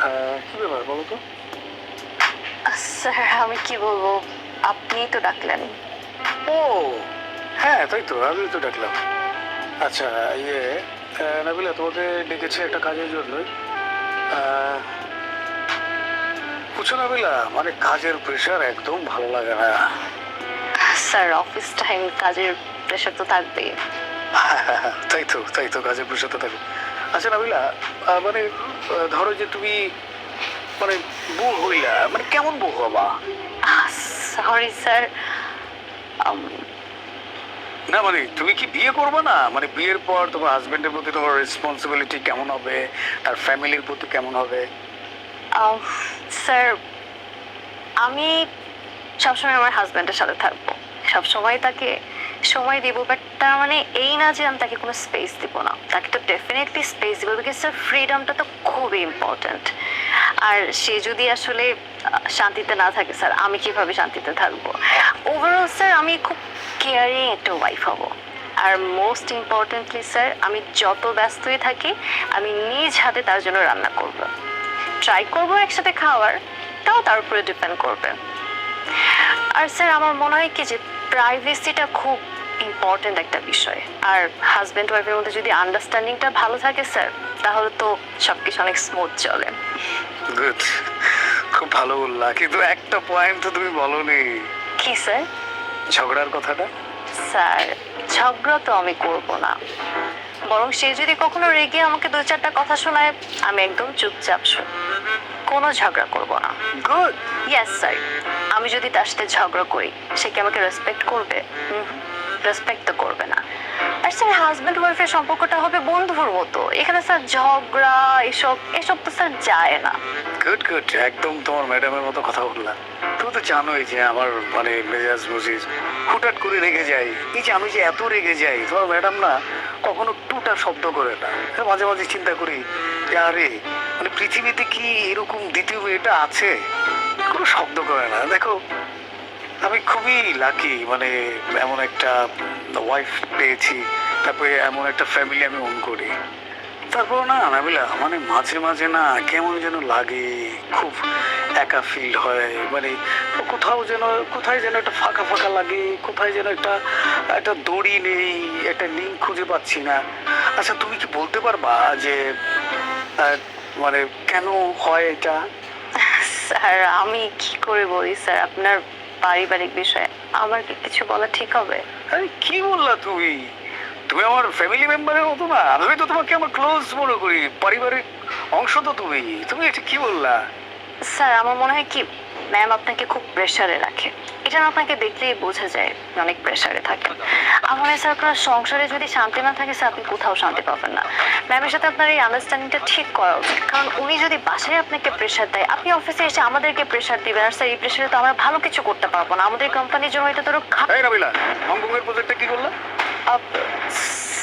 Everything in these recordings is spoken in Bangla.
আহ, কি ব্যাপার বলো তো? স্যার আমি কি বলব? আপনিই তো ডাকলেন। ও হ্যাঁ তাই তো আমি তো ডাকলাম। আচ্ছা ইয়ে নাবিলা তোমাকে ডেকেছে একটা কাজের জন্যই। বুঝছ নাবিলা মানে কাজের প্রেশার একদম ভালো লাগে না। স্যার অফিস টাইম কাজের প্রেশার তো থাকবেই। তাই তো তাই তো কাজের প্রেশার তো থাকে আচ্ছা নাবিলা মানে ধরো যে তুমি মানে বউ হইলা মানে কেমন বউ হবা? সরি স্যার না মানে তুমি কি বিয়ে করবে না? মানে বিয়ের পর তোমার হাজবেন্ডের প্রতি তোমার রেসপন্সিবিলিটি কেমন হবে? তার ফ্যামিলির প্রতি কেমন হবে? স্যার আমি সবসময় আমার হাজব্যান্ডের সাথে থাকব। সবসময় তাকে সময় দিব বাট তার মানে এই না যে আমি তাকে কোনো স্পেস দিব না। তাকে তো ডেফিনেটলি স্পেস দিব বিকজ স্যার ফ্রিডমটা তো খুবই ইম্পর্ট্যান্ট আর সে যদি আসলে শান্তিতে না থাকে স্যার আমি কীভাবে শান্তিতে থাকব? ওভারঅল স্যার আমি খুব কেয়ারিং একটা ওয়াইফ হব। আর মোস্ট ইম্পর্টেন্টলি স্যার আমি যত ব্যস্তই থাকি, আমি নিজ হাতে তার জন্য রান্না করব। ট্রাই করব একসাথে খাওয়ার, তাও তার উপরে ডিপেন্ড করবে। আর স্যার আমার মনে হয় কি যে প্রাইভেসিটা খুব ইম্পর্টেন্ট একটা বিষয়। আর হাজব্যান্ড ওয়াইফের মধ্যে যদি আন্ডারস্ট্যান্ডিংটা ভালো থাকে স্যার তাহলে তো সব কিছু অনেক স্মুথ চলে। গুড খুব ভালো বললা। কিন্তু একটা পয়েন্ট তো তুমি বলনি। কি স্যার ঝগড়ার কথাটা? স্যার ঝগড়া তো আমি করব না। বরং সে যদি কখনো রেগে আমাকে দু চারটা কথা শোনায় আমি একদম চুপচাপ শুন কোনো ঝগড়া করব না। গুড ইয়েস স্যার আমি যদি তার সাথে ঝগড়া করি সে কি আমাকে রেসপেক্ট করবে? রেসপেক্ট তো করবে না। আর স্যার হাজব্যান্ড ওয়াইফের সম্পর্কটা হবে বন্ধুর মতো। এখানে স্যার ঝগড়া, এসব এসব তো স্যার যায় না। গুড গুড একদম তোমার ম্যাডামের মতো কথা বললা তুমি তো জানোই যে আমার মানে মেজাজ বুঝিস হুটহাট করে রেগে যাই এই যে আমি যে এত রেগে যাই, তোমার ম্যাডাম না কখনো টুটা শব্দ করে না। মাঝে মাঝে চিন্তা করি যে, আরে মানে পৃথিবীতে কি এরকম দ্বিতীয় মেয়েটা আছে? কোনো শব্দ করে না। দেখো, আমি খুবই লাকি মানে এমন একটা ওয়াইফ পেয়েছি। তারপরে এমন একটা ফ্যামিলি আমি ওন করি। তারপর না নাবিলা মানে মাঝে মাঝে না কেমন যেন লাগে খুব একা ফিল হয়। মানে কোথাও যেন কোথায় যেন একটা ফাঁকা ফাঁকা লাগে কোথায় যেন একটা একটা দড়ি নেই একটা লিঙ্ক খুঁজে পাচ্ছি না। আচ্ছা তুমি কি বলতে পারবা যে মানে কেন হয় এটা? স্যার আমি কি করে বলি স্যার আপনার পারিবারিক বিষয়ে? আমার কি কিছু বলা ঠিক হবে? আরে কি বললা তুমি? তুমি আমার ফ্যামিলি মেম্বারের মতো না। আমি তো তোমাকে আমার ক্লোজ মনে করি। পারিবারিক অংশ তো তুমি। তুমি এটা কি বললা? স্যার আমার মনে হয় কি ম্যাম আপনাকে খুব প্রেশারে রাখে। এটা আপনাকে দেখলেই বোঝা যায় অনেক প্রেশারে থাকে। আমার স্যার আপনার সংসারে যদি শান্তি না থাকে স্যার আপনি কোথাও শান্তি পাবেন না। ম্যামের সাথে আপনার এই আন্ডারস্ট্যান্ডিংটা ঠিক করা উচিত। কারণ উনি যদি বাসায় আপনাকে প্রেশার দেয় আপনি অফিসে এসে আমাদেরকে প্রেশার দিবেন। আর স্যার এই প্রেশারে তো আমরা ভালো কিছু করতে পারব না। আমাদের কোম্পানির জন্য এটা ধরো খারাপ প্রজেক্টটা কি করলা?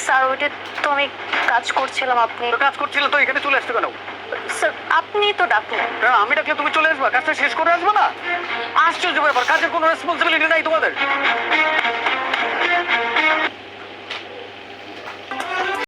স্যার ওইটা তো আমি কাজ করছিলাম আপনি তো কাজ করছিলে তো এখানে চলে আসতে কেন? স্যার আপনি তো ডাকলেন। কারণ আমি ডাকলে তুমি চলে আসবা? কাজটা শেষ করে আসবে না? আশ্চর্য ব্যাপার কাজের কোনো রেসপন্সিবিলিটি নাই তোমাদের।